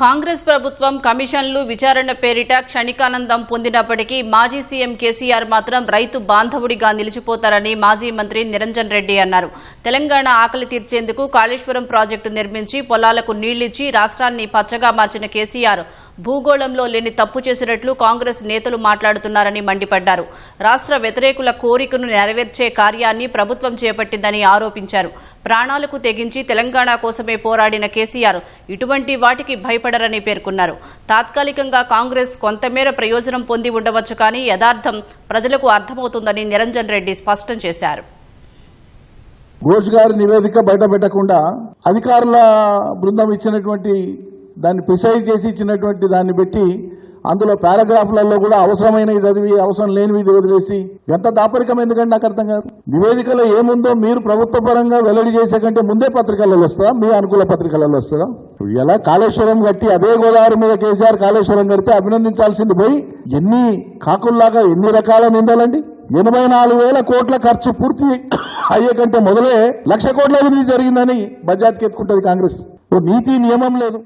కాంగ్రెస్ ప్రభుత్వం కమిషన్లు విచారణ పేరిట క్షణికానందం పొందినప్పటికీ మాజీ సీఎం కేసీఆర్ మాత్రం రైతు బాంధవుడిగా నిలిచిపోతారని మాజీ మంత్రి నిరంజన్ రెడ్డి అన్నారు. తెలంగాణ ఆకలి తీర్చేందుకు కాళేశ్వరం ప్రాజెక్టు నిర్మించి పొలాలకు నీళ్ళిచ్చి రాష్ట్రాన్ని పచ్చగా మార్చిన కేసీఆర్ భూగోళంలో లేని తప్పు చేసినట్లు కాంగ్రెస్ నేతలు మాట్లాడుతున్నారని మండిపడ్డారు. రాష్ట్ర వ్యతిరేకుల కోరికను నెరవేర్చే కార్యాన్ని ప్రభుత్వం చేపట్టిందని ఆరోపించారు. ప్రాణాలకు తెగించి తెలంగాణ కోసమే పోరాడిన కేసీఆర్ ఇటువంటి వాటికి భయపడరని పేర్కొన్నారు. తాత్కాలికంగా కాంగ్రెస్ కొంతమేర ప్రయోజనం పొంది ఉండవచ్చు కానీ యథార్థం ప్రజలకు అర్థమవుతుందని నిరంజన్ రెడ్డి స్పష్టం చేశారు. ఘోష్ గారి నివేదిక బయట పెట్టకుండా అధికారుల బృందం ఇచ్చినటువంటి దాన్ని ప్రిసైజ్ చేసి ఇచ్చినటువంటి దాన్ని పెట్టి అందులో పారాగ్రాఫ్లలో కూడా అవసరమైనవి చదివి అవసరం లేనివి వదిలేసి ఎంత దాపరికం ఎందుకంటే నాకు అర్థం కాదు. నివేదికలో ఏముందో మీరు ప్రభుత్వ పరంగా వెల్లడి చేసే కంటే ముందే పత్రికలలో వస్తుందా? మీ అనుకూల పత్రికలలో వస్తుందా? ఇలా కాళేశ్వరం కట్టి అదే గోదావరి మీద కేసీఆర్ కాళేశ్వరం కడితే అభినందించాల్సింది పోయి ఎన్ని కాకుల్లాగా ఎన్ని రకాల నిందాలండి? ఎనభై నాలుగు వేల కోట్ల ఖర్చు పూర్తి అయ్యే కంటే మొదలే లక్ష కోట్ల అభివృద్ధి జరిగిందని బజాత్కి ఎత్తుకుంటుంది కాంగ్రెస్. నీతి నియమం లేదు.